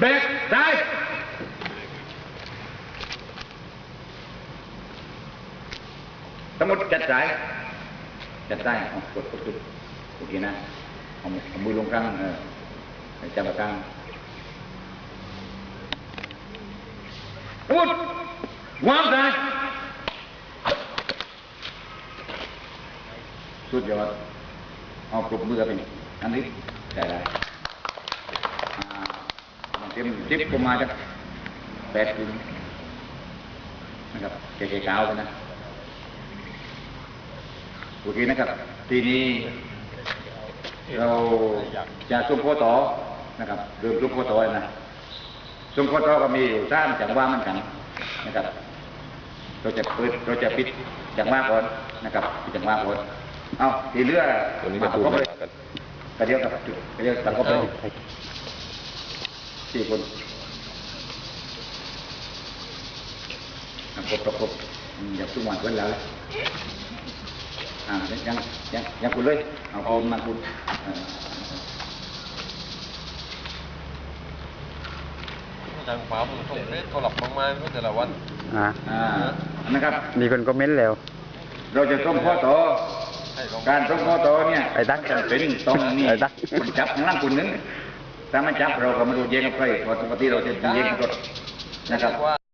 เบรกได้สมมติจัดสายจัดได้เอากดาเต็มจิ๊บก็มาจากแปดคืนนะครับเก๋ๆขาวกันนะโอเคนะครับ ทีนี้เราจะส่งข้อต่อนะครับเริ่มส่งข้อต่อเลยนะส่งข้อต่อก็มีอยู่สามจังหวะเหมือนกันนะครับ เราจะเปิดเราจะปิดจังหวะก่อนนะครับปิดจังหวะก่อนเอาทีเรือตัวนี้มาจะประพูดกอบไม่เลยต่างกันกระเดียวกับจุดกระเดียวประกอบเลย สี่คนประกบประกบอืมอย่าตุ้งหวานเกินแล้วอ่ายังยังยังยังคุณเลยเอาเอามาคุณเออทางขวาผมส่งเลขเขาหลับมากๆแต่ละวันอ่าอ่านะครับ มีคนคอมเมนต์แล้ว เราจะต้องข้อต่อให้ลองการต้องข้อต่อเนี่ยไอ้ดักจำเป็นต้องนี่ไอ้ดักคนจับข้างล่างคนหนึง ถ้าไม่จับเราก็ไม่รู้แย่งกับใครเพราะปกติเราจะเย็นกับรถนะครับ